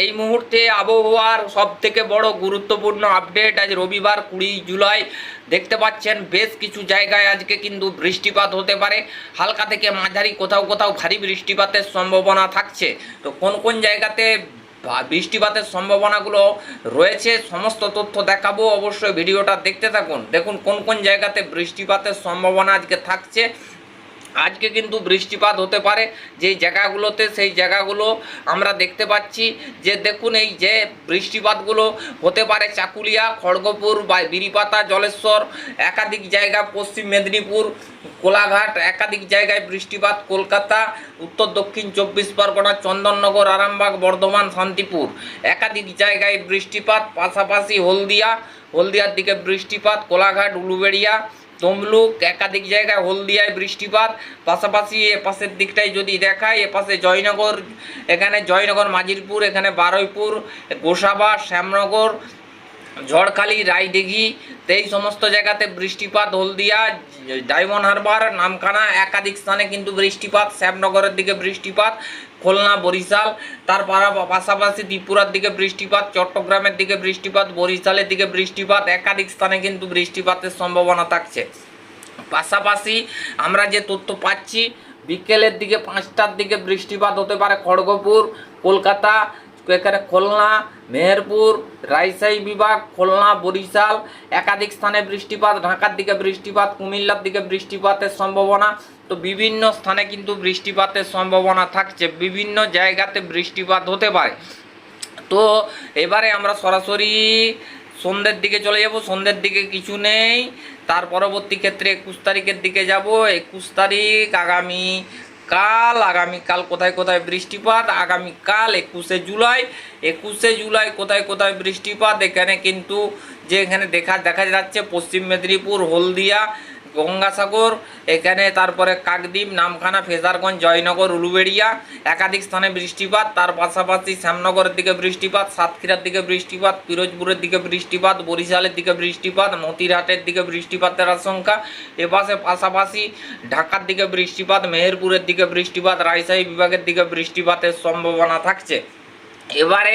এই মুহূর্তে আবহাওয়ার সব থেকে বড় গুরুত্বপূর্ণ আপডেট আজ রবিবার কুড়ি জুলাই। দেখতে পাচ্ছেন বেশ কিছু জায়গায় আজকে কিন্তু বৃষ্টিপাত হতে পারে। হালকা থেকে মাঝারি কোথাও কোথাও ভারী বৃষ্টিপাতের সম্ভাবনা থাকছে। তো কোন কোন জায়গাতে বৃষ্টিপাতের সম্ভাবনাগুলো রয়েছে সমস্ত তথ্য দেখাবো। অবশ্যই ভিডিওটা দেখতে থাকুন। দেখুন কোন কোন জায়গাতে বৃষ্টিপাতের সম্ভাবনা আজকে থাকছে। আজকে কিন্তু বৃষ্টিপাত হতে পারে। যেই জায়গাগুলোতে সেই জায়গাগুলো আমরা দেখতে পাচ্ছি যে দেখুন এই যে বৃষ্টিপাতগুলো হতে পারে চাকুলিয়া, খড়গপুর, বা বিরিপাতা, জলেশ্বর, একাধিক জায়গা পশ্চিম মেদিনীপুর, কোলাঘাট, একাধিক জায়গায় বৃষ্টিপাত, কলকাতা, উত্তর দক্ষিণ চব্বিশ পরগনা, চন্দননগর, আরামবাগ, বর্ধমান, শান্তিপুর। একাধিক জায়গায় বৃষ্টিপাত, পাশাপাশি হলদিয়া, হলদিয়ার দিকে বৃষ্টিপাত, কোলাঘাট, উলুবেড়িয়া তমলুক একাধিক জায়গায় হলদিয়ায় বৃষ্টিপাত, পাশাপাশি এপাশের দিকটায় যদি দেখায় এপাশে জয়নগর, এখানে জয়নগর, মাজিরপুর, এখানে বারুইপুর, গোসাবা, শ্যামনগর ঝড়খালি, রায়দিঘি, এই সমস্ত জায়গাতে বৃষ্টিপাত, হলদিয়া, ডায়মন্ড হারবার, নামখানা, একাধিক স্থানে কিন্তু বৃষ্টিপাত, শ্যামনগরের দিকে বৃষ্টিপাত, খুলনা, বরিশাল, তার পাশাপাশি ত্রিপুরার দিকে বৃষ্টিপাত, চট্টগ্রামের দিকে বৃষ্টিপাত, বরিশালের দিকে বৃষ্টিপাত, একাধিক স্থানে কিন্তু বৃষ্টিপাতের সম্ভাবনা থাকছে। পাশাপাশি আমরা যে তথ্য পাচ্ছি, বিকেলের দিকে পাঁচটার দিকে বৃষ্টিপাত হতে পারে খড়গপুর, কলকাতা এখানে খুলনা, মেহেরপুর রাজশাহী বিভাগ, খুলনা, বরিশাল, একাধিক স্থানে বৃষ্টিপাত, ঢাকার দিকে বৃষ্টিপাত, কুমিল্লার দিকে বৃষ্টিপাতের সম্ভাবনা। তো বিভিন্ন স্থানে কিন্তু বৃষ্টিপাতের সম্ভাবনা থাকছে, বিভিন্ন জায়গাতে বৃষ্টিপাত হতে পারে। তো এবারে আমরা সরাসরি সন্ধ্যের দিকে চলে যাব, সন্ধ্যের দিকে কিছু নেই। তার পরবর্তী ক্ষেত্রে একুশ তারিখের দিকে যাব। একুশ তারিখ আগামী কাল আগামীকাল কোথায় কোথায় বৃষ্টিপাত? আগামীকাল একুশে জুলাই। একুশে জুলাই কোথায় কোথায় বৃষ্টিপাত? এখানে কিন্তু যে এখানে দেখা দেখা যাচ্ছে পশ্চিম মেদিনীপুর, হলদিয়া গঙ্গাসাগর, এখানে তারপরে কাকদ্বীপ, নামখানা, ফেজারগঞ্জ, জয়নগর, উলুবেড়িয়া, একাধিক স্থানে বৃষ্টিপাত, তার পাশাপাশি শ্যামনগরের দিকে বৃষ্টিপাত, সাতক্ষীরার দিকে বৃষ্টিপাত, পিরোজপুরের দিকে বৃষ্টিপাত, বরিশালের দিকে বৃষ্টিপাত, মতিরহাটের দিকে বৃষ্টিপাতের আশঙ্কা, এপাশে পাশাপাশি ঢাকার দিকে বৃষ্টিপাত, মেহেরপুরের দিকে বৃষ্টিপাত, রাজশাহী বিভাগের দিকে বৃষ্টিপাতের সম্ভাবনা থাকছে। এবারে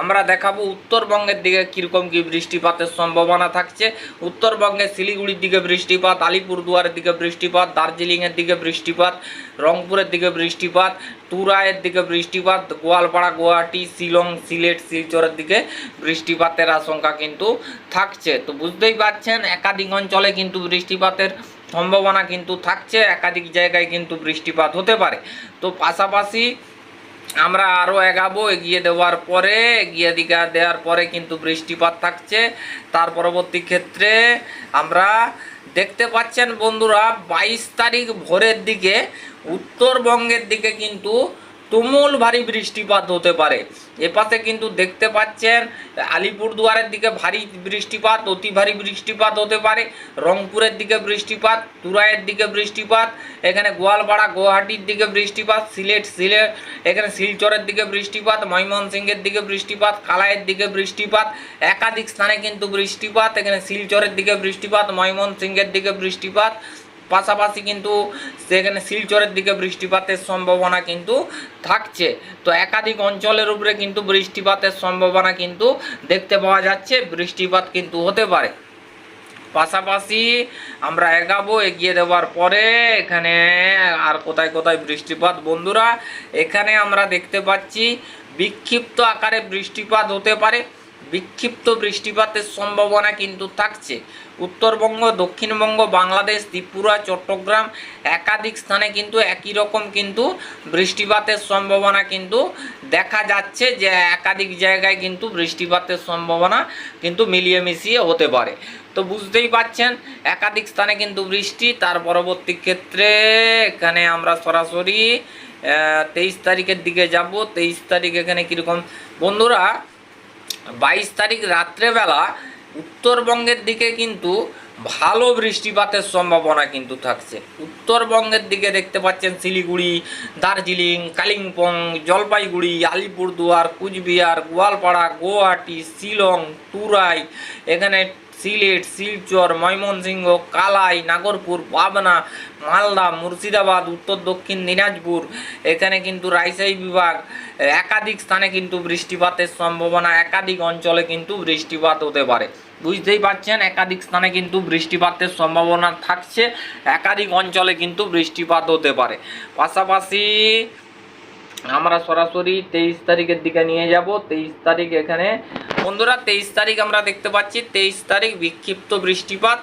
আমরা দেখাবো উত্তরবঙ্গের দিকে কীরকম কী বৃষ্টিপাতের সম্ভাবনা থাকছে। উত্তরবঙ্গে শিলিগুড়ির দিকে বৃষ্টিপাত, আলিপুরদুয়ারের দিকে বৃষ্টিপাত, দার্জিলিংয়ের দিকে বৃষ্টিপাত, রংপুরের দিকে বৃষ্টিপাত তুরায়ের দিকে বৃষ্টিপাত, গোয়ালপাড়া, গুয়াহাটি, শিলং, সিলেট, শিলচরের দিকে বৃষ্টিপাতের আশঙ্কা কিন্তু থাকছে। তো বুঝতেই পারছেন, একাধিক অঞ্চলে কিন্তু বৃষ্টিপাতের সম্ভাবনা কিন্তু থাকছে, একাধিক জায়গায় কিন্তু বৃষ্টিপাত হতে পারে। তো পাশাপাশি আমরা আরও এগাবো, এগিয়ে দেওয়ার পরে এগিয়ে দিঘা দেওয়ার পরে কিন্তু বৃষ্টিপাত থাকছে। তার পরবর্তী ক্ষেত্রে আমরা দেখতে পাচ্ছেন বন্ধুরা, বাইশ তারিখ ভোরের দিকে, উত্তরবঙ্গের দিকে কিন্তু তুমুল ভারী বৃষ্টিপাত হতে পারে। এপাশে কিন্তু দেখতে পাচ্ছেন, আলিপুরদুয়ারের দিকে ভারী বৃষ্টিপাত, অতি ভারী বৃষ্টিপাত হতে পারে। রংপুরের দিকে বৃষ্টিপাত, তুরাইয়ের দিকে বৃষ্টিপাত, এখানে গোয়ালপাড়া, গুয়াহাটির দিকে বৃষ্টিপাত, সিলেট সিলেট এখানে শিলচরের দিকে বৃষ্টিপাত, ময়মনসিংহের দিকে বৃষ্টিপাত, কালাইয়ের দিকে বৃষ্টিপাত, একাধিক স্থানে কিন্তু বৃষ্টিপাত, এখানে শিলচরের দিকে বৃষ্টিপাত, ময়মনসিংহের দিকে বৃষ্টিপাত। পাশাপাশি কিন্তু সেখানে শিলচরের দিকে বৃষ্টিপাতের সম্ভাবনা কিন্তু থাকছে। তো একাধিক অঞ্চলের উপরে কিন্তু বৃষ্টিপাতের সম্ভাবনা কিন্তু দেখতে পাওয়া যাচ্ছে, বৃষ্টিপাত কিন্তু হতে পারে। পাশাপাশি আমরা এগাবো, এগিয়ে দেওয়ার পরে এখানে আর কোথায় কোথায় বৃষ্টিপাত? বন্ধুরা, এখানে আমরা দেখতে পাচ্ছি বিক্ষিপ্ত আকারে বৃষ্টিপাত হতে পারে। বিক্ষিপ্ত বৃষ্টিপাতের সম্ভাবনা কিন্তু থাকছে। উত্তরবঙ্গ, দক্ষিণবঙ্গ, বাংলাদেশ, ত্রিপুরা, চট্টগ্রাম একাধিক স্থানে কিন্তু একই রকম কিন্তু বৃষ্টিপাতের সম্ভাবনা কিন্তু দেখা যাচ্ছে যে একাধিক জায়গায় কিন্তু বৃষ্টিপাতের সম্ভাবনা কিন্তু মিলিয়ে মিশিয়ে হতে পারে। তো বুঝতেই পাচ্ছেন, একাধিক স্থানে কিন্তু বৃষ্টি, তার পরবর্তী ক্ষেত্রে এখানে আমরা সরাসরি তেইশ তারিখের দিকে যাব। তেইশ তারিখ এখানে কীরকম? বন্ধুরা বাইশ তারিখ রাত্রেবেলা উত্তরবঙ্গের দিকে কিন্তু ভালো বৃষ্টিপাতের সম্ভাবনা কিন্তু থাকছে। উত্তরবঙ্গের দিকে দেখতে পাচ্ছেন শিলিগুড়ি, দার্জিলিং, কালিম্পং, জলপাইগুড়ি, আলিপুরদুয়ার, কুচবিহার, গোয়ালপাড়া, গুয়াহাটি, শিলং, তুরাই, এখানে সিলেট, শিলচর, ময়মনসিংহ, কালাই, নাগরপুর, পাবনা, মালদা, মুর্শিদাবাদ, উত্তর দক্ষিণ দিনাজপুর। এখানে কিন্তু রাজশাহী বিভাগ, একাধিক স্থানে কিন্তু বৃষ্টিপাতের সম্ভাবনা, একাধিক অঞ্চলে কিন্তু বৃষ্টিপাত হতে পারে। বুঝতেই পারছেন, একাধিক স্থানে কিন্তু বৃষ্টিপাতের সম্ভাবনা থাকছে, একাধিক অঞ্চলে কিন্তু বৃষ্টিপাত হতে পারে। পাশাপাশি আমরা সরাসরি তেইশ তারিখের দিকে নিয়ে যাব। তেইশ তারিখ এখানে। বন্ধুরা, তেইশ তারিখ আমরা দেখতে পাচ্ছি। তেইশ তারিখ বিক্ষিপ্ত বৃষ্টিপাত।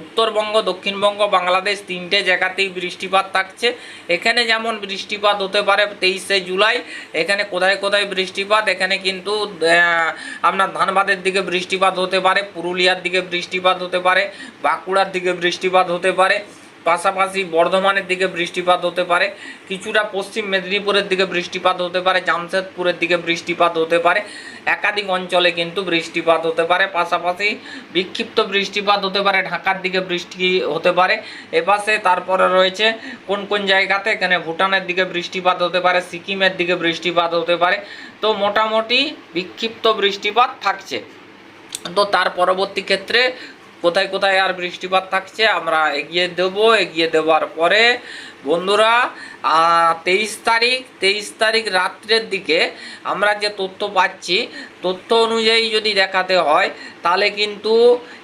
উত্তরবঙ্গ, দক্ষিণবঙ্গ, বাংলাদেশ তিনটে জায়গাতেই বৃষ্টিপাত থাকছে। এখানে যেমন বৃষ্টিপাত হতে পারে তেইশে জুলাই, এখানে কোথায় কোথায় বৃষ্টিপাত, এখানে কিন্তু আপনার ধানবাদের দিকে বৃষ্টিপাত হতে পারে, পুরুলিয়ার দিকে বৃষ্টিপাত হতে পারে, বাঁকুড়ার দিকে বৃষ্টিপাত হতে পারে। পাশাপাশি বর্ধমানের দিকে বৃষ্টিপাত হতে পারে, কিছুটা পশ্চিম মেদিনীপুরের দিকে বৃষ্টিপাত হতে পারে, জামশেদপুরের দিকে বৃষ্টিপাত হতে পারে, একাধিক অঞ্চলে কিন্তু বৃষ্টিপাত হতে পারে, পাশাপাশি বিক্ষিপ্ত বৃষ্টিপাত হতে পারে, ঢাকার দিকে বৃষ্টি হতে পারে, এপাশে তারপরে রয়েছে কোন কোন জায়গাতে, এখানে ভুটানের দিকে বৃষ্টিপাত হতে পারে, সিকিমের দিকে বৃষ্টিপাত হতে পারে, তো মোটামুটি বিক্ষিপ্ত বৃষ্টিপাত থাকছে। তো তার পরবর্তী ক্ষেত্রে কোথায় কোথায় আর বৃষ্টিপাত থাকছে আমরা এগিয়ে দেব এগিয়ে দেওয়ার পরে বন্ধুরা তেইশ তারিখ তেইশ তারিখ রাত্রের দিকে আমরা যে তথ্য পাচ্ছি তথ্য অনুযায়ী যদি দেখাতে হয় তাহলে কিন্তু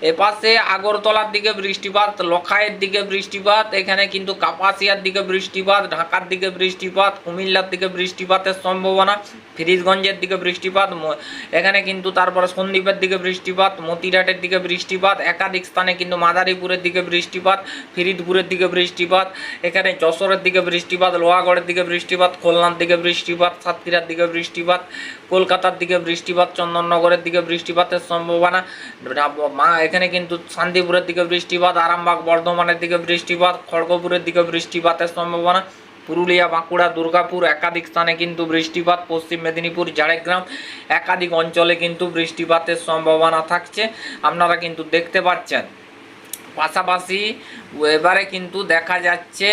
এপাশে আগরতলার দিকে বৃষ্টিপাত লখাইয়ের দিকে বৃষ্টিপাত এখানে কিন্তু কাপাসিয়ার দিকে বৃষ্টিপাত ঢাকার দিকে বৃষ্টিপাত কুমিল্লার দিকে বৃষ্টিপাতের সম্ভাবনা ফিরিজগঞ্জের দিকে বৃষ্টিপাত এখানে কিন্তু তারপরে সন্দ্বীপের দিকে বৃষ্টিপাত মতিরাটের দিকে বৃষ্টিপাত একাধিক স্থানে কিন্তু মাদারীপুরের দিকে বৃষ্টিপাত ফিরিদপুরের দিকে বৃষ্টিপাত এখানে যশোরের দিকে বৃষ্টিপাত লোহাগড়ের দিকে বৃষ্টিপাত, খুলনার দিকে বৃষ্টিপাত, সাতক্ষীরার দিকে বৃষ্টিপাত, কলকাতার দিকে বৃষ্টিপাত, চন্দননগরের দিকে বৃষ্টিপাতের সম্ভাবনা। এখানে কিন্তু শান্তিপুরের দিকে বৃষ্টিপাত, আরামবাগ, বর্ধমানের দিকে বৃষ্টিপাত, খড়গপুরের দিকে বৃষ্টিপাতের সম্ভাবনা। পুরুলিয়া, বাঁকুড়া, দুর্গাপুর একাধিক স্থানে কিন্তু বৃষ্টিপাত, পশ্চিম মেদিনীপুর, ঝাড়গ্রাম একাধিক অঞ্চলে কিন্তু বৃষ্টিপাতের সম্ভাবনা থাকছে। আপনারা কিন্তু দেখতে পাচ্ছেন। পাশাপাশি এবারে কিন্তু দেখা যাচ্ছে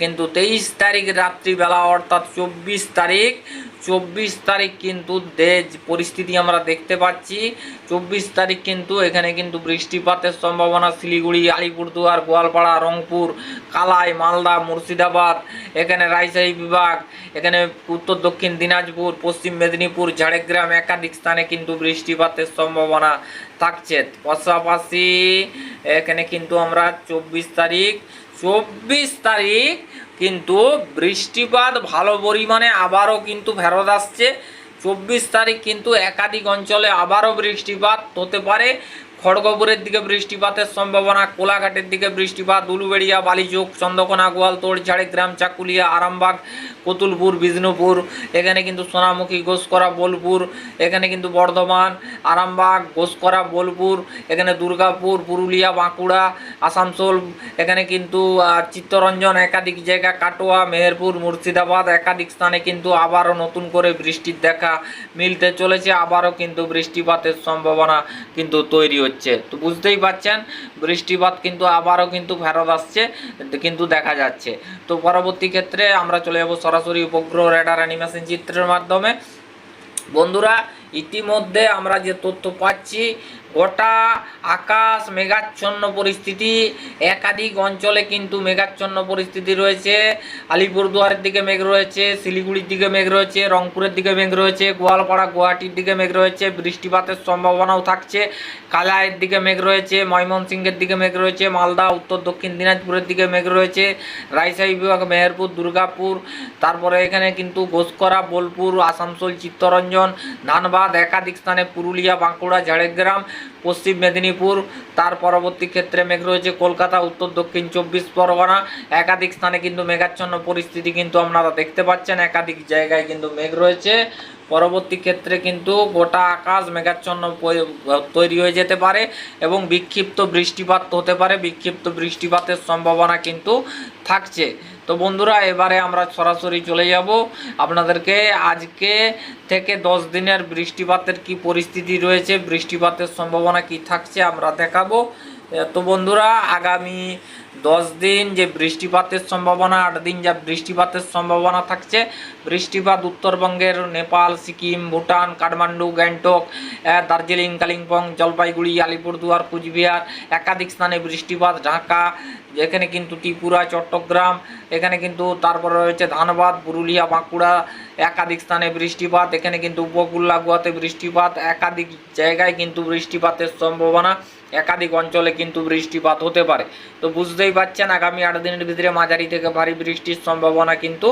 কিন্তু তেইশ তারিখ রাত্রিবেলা অর্থাৎ চব্বিশ তারিখ চব্বিশ তারিখ কিন্তু দেশ পরিস্থিতি আমরা দেখতে পাচ্ছি। চব্বিশ তারিখ কিন্তু এখানে কিন্তু বৃষ্টিপাতের সম্ভাবনা শিলিগুড়ি, আলিপুরদুয়ার, গোয়ালপাড়া, রংপুর, কালাই, মালদা, মুর্শিদাবাদ, এখানে রাজশাহী বিভাগ, এখানে উত্তর দক্ষিণ দিনাজপুর, পশ্চিম মেদিনীপুর, ঝাড়গ্রাম একাধিক স্থানে কিন্তু বৃষ্টিপাতের সম্ভাবনা থাকছে পাশাপাশি এখানে কিন্তু আমরা চব্বিশ তারিখ চব্বিশ তারিখ কিন্তু বৃষ্টিপাত ভালো পরিমাণে আবারও কিন্তু ফেরত আসছে। চব্বিশ তারিখ কিন্তু একাধিক অঞ্চলে আবারও বৃষ্টিপাত হতে পারে। খড়গপুরের দিকে বৃষ্টিপাতের সম্ভাবনা, কোলাঘাটের দিকে বৃষ্টিপাত, উলুবেড়িয়া, বালিচোক, চন্দ্রকোনা, গোয়ালতোড়, ঝাড়গ্রাম, চাকুলিয়া, আরামবাগ, কতুলপুর, বিষ্ণুপুর, এখানে কিন্তু সোনামুখী ঘোষকরা বোলপুর, এখানে কিন্তু বর্ধমান, আরামবাগ ঘোষকরা বোলপুর, এখানে দুর্গাপুর, পুরুলিয়া, বাঁকুড়া, আসানসোল, এখানে কিন্তু চিত্তরঞ্জন একাধিক জায়গা, কাটোয়া, মেহেরপুর, মুর্শিদাবাদ একাধিক স্থানে কিন্তু আবারও নতুন করে বৃষ্টির দেখা মিলতে চলেছে। আবারও কিন্তু বৃষ্টিপাতের সম্ভাবনা কিন্তু তৈরি হচ্ছে। তো বুঝতেই পারছেন, বৃষ্টিপাত কিন্তু আবারও কিন্তু ফেরত আসছে, কিন্তু দেখা যাচ্ছে। তো পরবর্তী ক্ষেত্রে আমরা চলে যাব সরাসরি উপগ্রহ রেডার অ্যানিমেশন চিত্রের মাধ্যমে। বন্ধুরা ইতিমধ্যে আমরা যে তথ্য পাচ্ছি, গোটা আকাশ মেঘাচ্ছন্ন পরিস্থিতি। একাধিক অঞ্চলে কিন্তু মেঘাচ্ছন্ন পরিস্থিতি রয়েছে। আলিপুরদুয়ারের দিকে মেঘ রয়েছে, শিলিগুড়ির দিকে মেঘ রয়েছে, রংপুরের দিকে মেঘ রয়েছে, গোয়ালপাড়া, গুয়াহাটির দিকে মেঘ রয়েছে, বৃষ্টিপাতের সম্ভাবনাও থাকছে। কালাইয়ের দিকে মেঘ রয়েছে, ময়মনসিংহের দিকে মেঘ রয়েছে, মালদা, উত্তর দক্ষিণ দিনাজপুরের দিকে মেঘ রয়েছে, রাজশাহী বিভাগ, মেহেরপুর, দুর্গাপুর, তারপরে এখানে কিন্তু ঘোষকরা, বোলপুর, আসানসোল, চিত্তরঞ্জন ধানবাদ একাধিক স্থানে পুরুলিয়া, বাঁকুড়া, ঝাড়গ্রাম, পশ্চিম মেদিনীপুর, তার পরবর্তী ক্ষেত্রে মেঘ রয়েছে কলকাতা, উত্তর, দক্ষিণ চব্বিশ পরগনা। একাধিক স্থানে কিন্তু মেঘাচ্ছন্ন পরিস্থিতি কিন্তু আপনারা দেখতে পাচ্ছেন, একাধিক জায়গায় কিন্তু মেঘ রয়েছে। পরবর্তী ক্ষেত্রে কিন্তু গোটা আকাশ মেঘাচ্ছন্ন তৈরি হয়ে যেতে পারে এবং বিক্ষিপ্ত বৃষ্টিপাত হতে পারে। বিক্ষিপ্ত বৃষ্টিপাতের সম্ভাবনা কিন্তু থাকছে। তো বন্ধুরা, এবারে আমরা সরাসরি চলে যাব। আপনাদেরকে আজকে থেকে দশ দিনের বৃষ্টিপাতের কি পরিস্থিতি রয়েছে, বৃষ্টিপাতের সম্ভাবনা কি থাকছে আমরা দেখাবো। তো বন্ধুরা, আগামী দশ দিন যে বৃষ্টিপাতের সম্ভাবনা, আট দিন যা বৃষ্টিপাতের সম্ভাবনা থাকছে, বৃষ্টিপাত উত্তরবঙ্গের নেপাল, সিকিম, ভুটান, কাঠমান্ডু, গ্যাংটক দার্জিলিং, কালিম্পং, জলপাইগুড়ি, আলিপুরদুয়ার, কুচবিহার, একাধিক স্থানে বৃষ্টিপাত, ঢাকা, যেখানে কিন্তু ত্রিপুরা, চট্টগ্রাম, এখানে কিন্তু তারপরে রয়েছে ধানবাদ, পুরুলিয়া, বাঁকুড়া, একাধিক স্থানে বৃষ্টিপাত, এখানে কিন্তু উপকূল লাগোয়াতে বৃষ্টিপাত, একাধিক জায়গায় কিন্তু বৃষ্টিপাতের সম্ভাবনা। একাধিক অঞ্চলে কিন্তু বৃষ্টিপাত হতে পারে। তো বুঝতেই পারছেন, আগামী আট দিনের ভিতরে মাঝারি থেকে ভারী বৃষ্টির সম্ভাবনা কিন্তু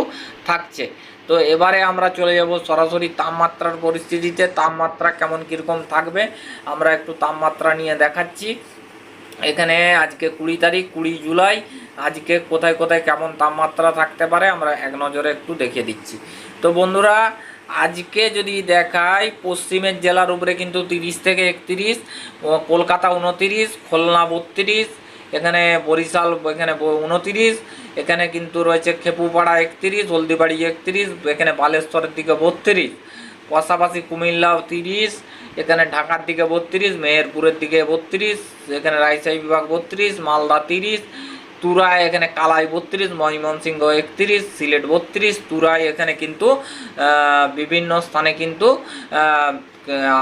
থাকছে। তো এবারে আমরা চলে যাব সরাসরি তাপমাত্রার পরিস্থিতিতে। তাপমাত্রা কেমন কীরকম থাকবে, আমরা একটু তাপমাত্রা নিয়ে দেখাচ্ছি। এখানে আজকে কুড়ি তারিখ, কুড়ি জুলাই। আজকে কোথায় কোথায় কেমন তাপমাত্রা থাকতে পারে, আমরা এক নজরে একটু দেখে দিচ্ছি। তো বন্ধুরা আজকে যদি দেখায় পশ্চিমের জেলার উপরে কিন্তু তিরিশ থেকে একত্রিশ কলকাতা উনতিরিশ, খুলনা বত্রিশ, এখানে বরিশাল এখানে উনতিরিশ, এখানে কিন্তু রয়েছে খেপুপাড়া একত্রিশ, হলদিবাড়ি একত্রিশ, এখানে বালেশ্বরের দিকে বত্রিশ, পাশাপাশি কুমিল্লা তিরিশ, এখানে ঢাকার দিকে বত্রিশ, মেহেরপুরের দিকে বত্রিশ, এখানে রাজশাহী বিভাগ বত্রিশ, মালদা তিরিশ তুরাই এখানে কালাই বত্রিশ, ময়মনসিংহ একত্রিশ, সিলেট বত্রিশ তুরাই এখানে কিন্তু বিভিন্ন স্থানে কিন্তু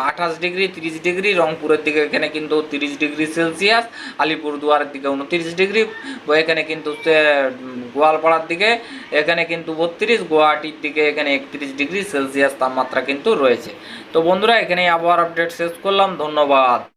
আঠাশ ডিগ্রি, তিরিশ ডিগ্রি, রংপুরের দিকে এখানে কিন্তু তিরিশ ডিগ্রি সেলসিয়াস, আলিপুরদুয়ারের দিকে উনত্রিশ ডিগ্রি, এখানে কিন্তু গোয়ালপাড়ার দিকে এখানে কিন্তু বত্রিশ, গুয়াহাটির দিকে এখানে একত্রিশ ডিগ্রি সেলসিয়াস তাপমাত্রা কিন্তু রয়েছে। তো বন্ধুরা এখানে আবহাওয়ার আপডেট শেষ করলাম, ধন্যবাদ।